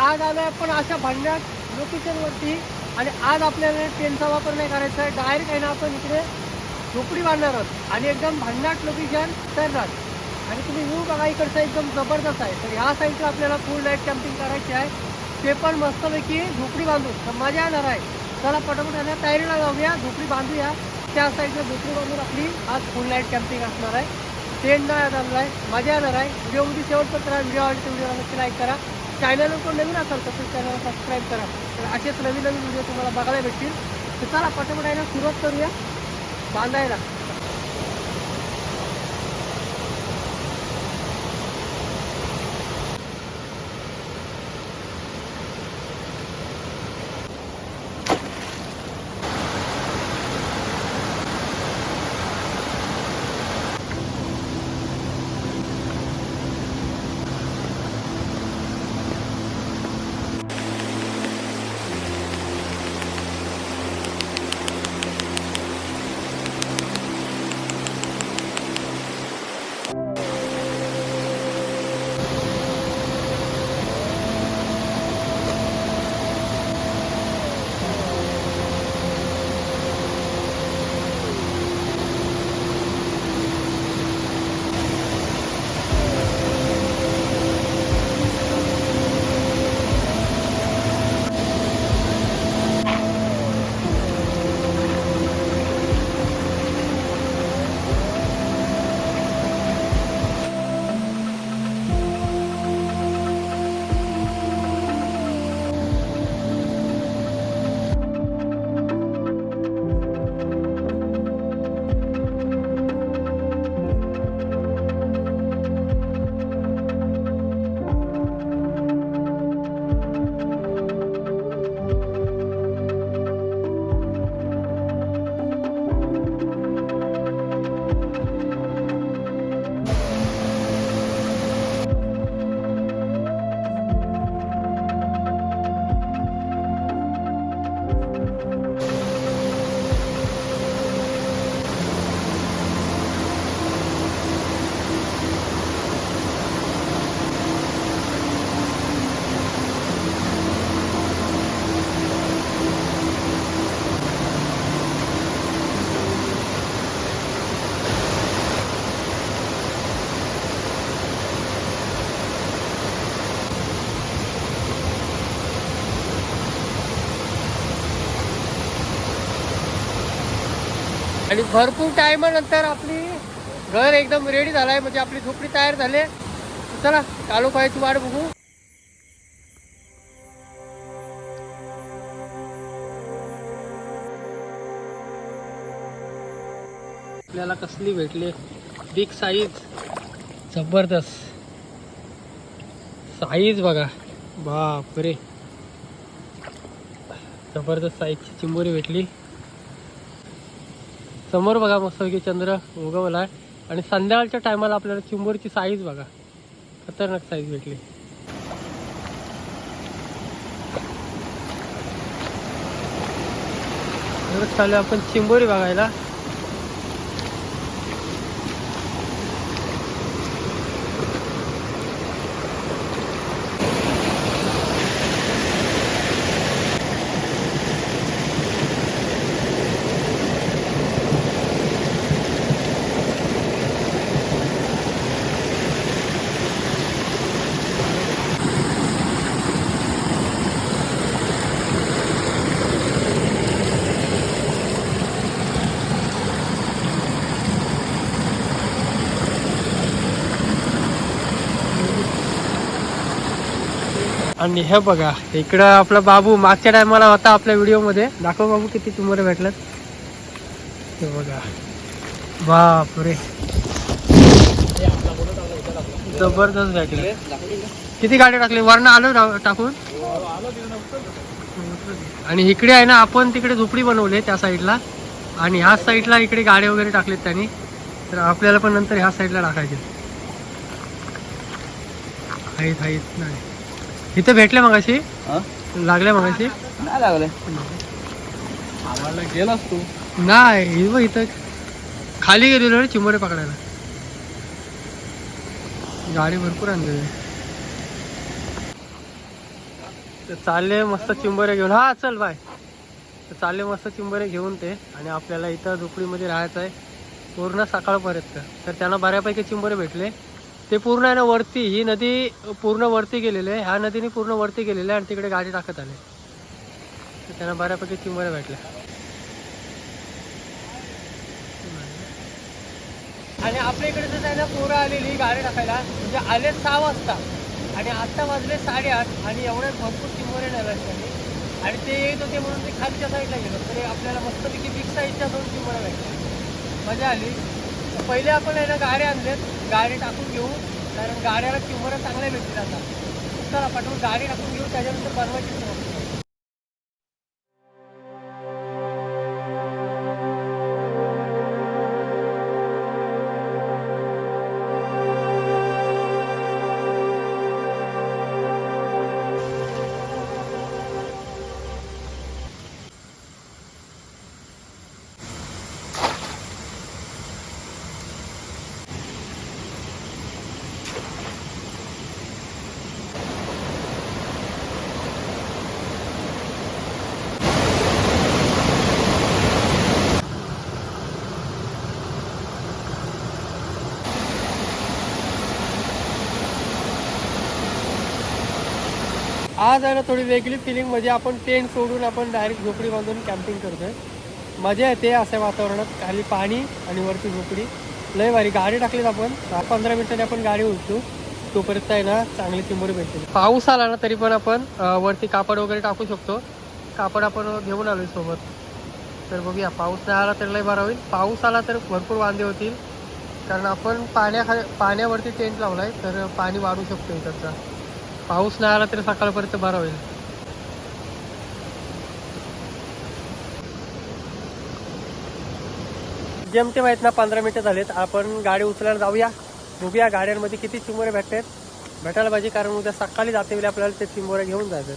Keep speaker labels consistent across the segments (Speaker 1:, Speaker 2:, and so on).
Speaker 1: आज आलोय पण अशा भांड्यात लोकेशनवरती आणि आज आपल्याला ट्रेनचा वापर नाही करायचा आहे. डायरेक्ट आहे ना आपण इकडे झोपडी बांधणार आहोत. आणि एकदम भन्नाट लोकेशन करणार. आणि तुम्ही व्ह्यू बघा इकडचा एकदम जबरदस्त आहे. तर ह्या साईडला आपल्याला फुल नाईट कॅम्पिंग करायची आहे. ते पण मस्तपैकी झोपडी बांधून. तर मजा येणार आहे. चला पटापट यांना तयारीला जाऊया. झोपडी बांधूया. त्या साईडला झोपडी बांधून आपली आज फुल नाईट कॅम्पिंग असणार आहे. ट्रेन नाही झालेला आहे मजा येणार आहे. व्हिडिओमध्ये शेवटपर्यंत राहा. व्हिडिओ आवडते व्हिडिओला नक्की लाईक करा. चॅनल कोण नवीन असाल तर चॅनल सबस्क्राईब करा. तर असेच नवीन नवीन व्हिडिओ तुम्हाला बघायला भेटतील. तर चला पटापट आहे ना सुरुवात करूया. बांधायला. आणि भरपूर टायमानंतर आपली घर एकदम रेडी झालाय म्हणजे आपली झोपडी तयार झाली चला चालू पाहायची वाट बघू. आपल्याला कसली भेटली? बिग साईज जबरदस्त. साईज बघा. बापरे. जबरदस्त साईजची चिंबोरी भेटली. समोर बघा मस्तपैकी चंद्र उगवला आणि संध्याकाळच्या टायमाला आपल्याला चिंबोरची साईज बघा. खतरनाक साईज भेटली. चालू आपण चिंबोरी बघायला. आणि हे बघा इकडं आपला बाबू मागच्या टायमाला होता आपल्या व्हिडिओमध्ये दाखव बाबू किती तुम्हाला भेटलं हे बघा. बापरे. जबरदस्त भेटले. किती गाड्या टाकली? वरनं आलो टाकून? आणि इकडे आहे ना आपण तिकडे झोपडी बनवली त्या साईडला आणि ह्या साईडला इकडे गाड्या वगैरे टाकलेत त्यांनी. तर आपल्याला पण नंतर ह्या साईडला टाकायचे. आहेत आहेत नाही. इथं भेटले मगाशी? लागल्या मगाशी?
Speaker 2: नाही लागले. आम्हाला गेलास तू.
Speaker 1: नाही हे बघ इथं. खाली गेलेलो रे चिंबोरे पकडायला. गाडी भरपूर आणलेली तर चालले मस्त चिंबोरे घेऊन. हा चल बाय चालले मस्त चिंबोरे घेऊन ते आणि आपल्याला इथं झोपडीमध्ये राहायचं आहे पूर्ण सकाळपर्यंत. तर त्यांना बऱ्यापैकी चिंबोरे भेटले. ते पूर्ण आहे ना वरती ही नदी पूर्ण वरती गेलेली आहे. ह्या नदीने पूर्ण वरती गेलेली आहे आणि तिकडे गाडी टाकत आले. तर त्यांना बऱ्यापैकी चिंबऱ्या भेटले आणि आपल्या इकडे जर आहे ना पोरं आलेली गाडी टाकायला. म्हणजे आले सहा वाजता. आणि आत्ता वाजले साडेआठ आणि एवढ्यात भरपूर चिंबोरे नेला आणि ते येत होते म्हणून ते खालच्या साईडला गेलो. तरी आपल्याला मस्तपैकी बिग साईडच्या दोन चिंबोऱ्या भेटल्या. मजा आली. पहिले आपण आहे ना गाड्या आणल्यात गाडी टाकून घेऊ. कारण गाड्याला किंमत चांगल्या भेटतील आता चला पाठवून गाडी टाकून घेऊ. त्याच्यानंतर बनवायची आज आहे ना थोडी वेगळी फिलिंग म्हणजे आपण टेंट सोडून आपण डायरेक्ट झोपडी बांधून कॅम्पिंग करतोय. मजा येते अशा वातावरणात. खाली पाणी आणि वरती झोपडी. लय भारी. गाडी टाकलीत आपण. दहा पंधरा मिनिटांनी आपण गाडी उठतो तोपर्यंत आहे ना चांगली चिंबोरी भेटते पाऊस आला ना तरी पण आपण वरती कापड वगैरे टाकू शकतो. कापड आपण घेऊन आलोय सोबत. तर बघूया. पाऊस नाही आला तर लय बरा होईल. पाऊस आला तर भरपूर वांदे होतील. कारण आपण पाण्याखा पाण्यावरती टेंट लावलाय. तर पाणी वाढू शकतो इकडचा. पाऊस नाही आला तर सकाळपर्यंत बरा होईल. जेमते माहीत ना पंधरा मिनिटं झालेत. आपण गाडी उचलायला जाऊया. बघूया गाड्यांमध्ये किती चिंबोरे भेटतात. भेटायला पाहिजे कारण उद्या सकाळी जाते वेळी आपल्याला ते चिंबोरे घेऊन जायचं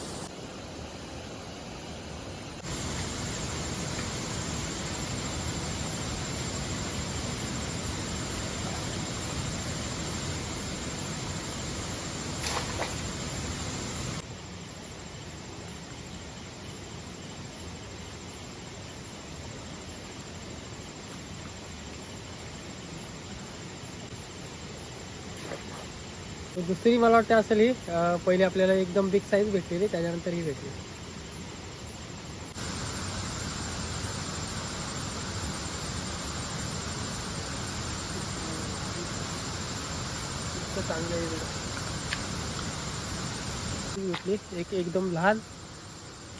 Speaker 1: दुसरी मला वाटतं असेल ही पहिले आपल्याला एकदम बिग साईज भेटलेली त्याच्यानंतर ही भेटली. चांगलं आहे. भेटली. एक एकदम लहान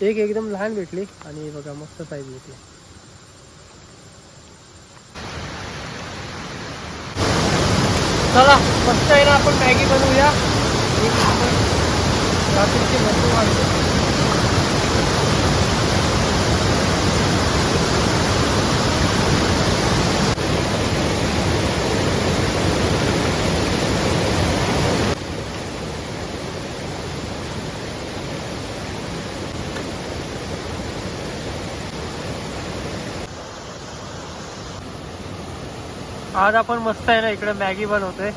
Speaker 1: एक एकदम लहान भेटली आणि बघा मस्त साईज भेटली. चला मस्त आहे ना आपण मॅगी बनवूया. रात्रीची मस्त वाढतो आज आपण मस्त आहे ना इकडे मॅगी बनवतोय.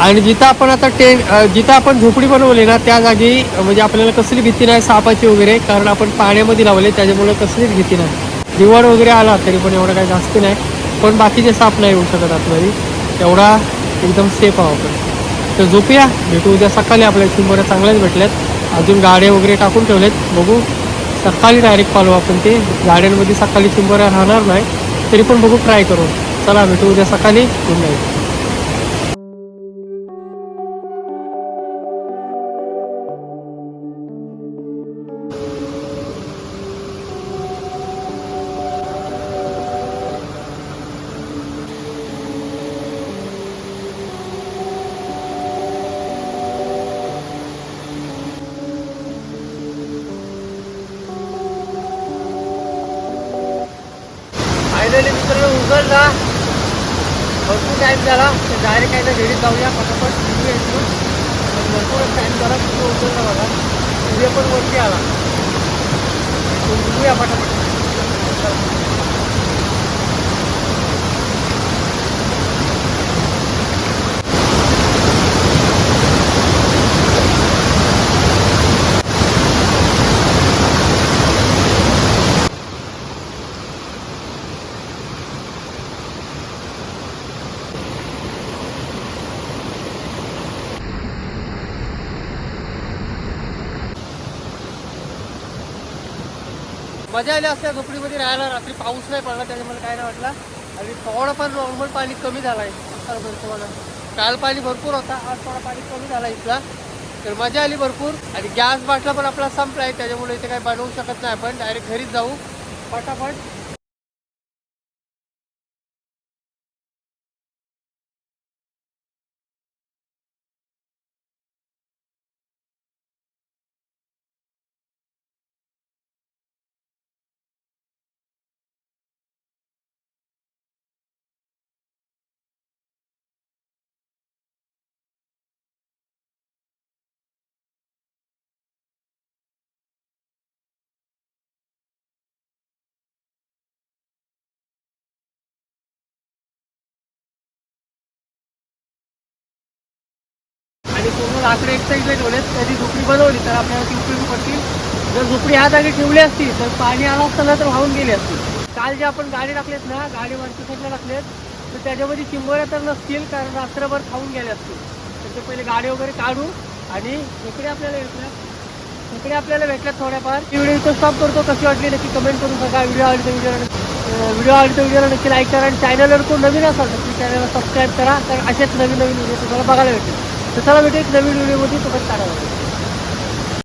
Speaker 1: आणि जिथं आपण आता टेन जिथं आपण झोपडी बनवली ना त्या जागी म्हणजे आपल्याला कसली भीती नाही सापाची वगैरे कारण आपण पाण्यामध्ये लावले त्याच्यामुळे कसलीच भीती नाही. दिवाण वगैरे आला तरी पण एवढं काही जास्त नाही. पण बाकीचे साप नाही येऊ शकत आतमध्ये. एवढा एकदम सेफ आहो आपण. तर झोपूया. भेटू उद्या सकाळी आपल्या चिंबोऱ्या चांगल्याच भेटल्यात अजून गाड्या वगैरे टाकून ठेवलेत. बघू. सकाळी डायरेक्ट पालू आपण ते. गाड्यांमध्ये सकाळी चिंबोऱ्या राहणार नाही. तरी पण बघू ट्राय करू. चला भेटू उद्या सकाळी. गुड नाईट का? भरपूर टाईम झाला. तर डायरेक्ट काय तर घरी जाऊया फटाफट निघूया इथून भरपूरच टाईम झाला. तिथून उतरला बघा. सूर्य पण वरती आला. निघूया फटाफट. मजा आली असल्या झोपडीमध्ये राहायला. रात्री पाऊस नाही पडला त्याच्यामुळे काय नाही वाटला. आणि थोडं पण नॉर्मल पाणी कमी झालं आहे. तुम्हाला. काल पाणी भरपूर होता आज थोडा पाणी कमी झाला इथला. तर मजा आली भरपूर. आणि गॅस बाटला पण आपला संपला आहे त्याच्यामुळे इथे काही बनवू शकत नाही आपण. डायरेक्ट घरीच जाऊ. फटाफट पूर्ण लाकडे एक साईडला ठेवलेत कधी झोपडी बनवली तर आपल्याला ती उपयोगी पडतील. जर झोपडी ह्या जागी ठेवली असती तर पाणी आला असतं ना तर वाहून गेली असती. काल जे आपण गाडी टाकलेत ना गाडी वरच्या साईडला टाकलेत तर त्याच्यामध्ये चिंबोऱ्या तर नसतील कारण रात्रभर खाऊन गेले असतील. त्याच्या पहिले गाडी वगैरे काढू आणि इकडे आपल्याला भेटल्या इकडे आपल्याला भेटल्यात थोड्याफार. व्हिडिओ इथं स्टॉप करतो. कशी वाटली नक्की कमेंट करून सांगा. व्हिडिओ आवडली तर व्हिडिओ व्हिडिओ आवडली व्हिडिओला नक्की लाईक करा आणि चॅनलवर कोण नवीन असाल तर चॅनलला सबस्क्राईब करा. तर असेच नवीन नवीन व्हिडिओ तुम्हाला बघायला भेटेल. तर चला भेटू एक नवीन व्हिडिओमध्ये. तुम्हाला काढा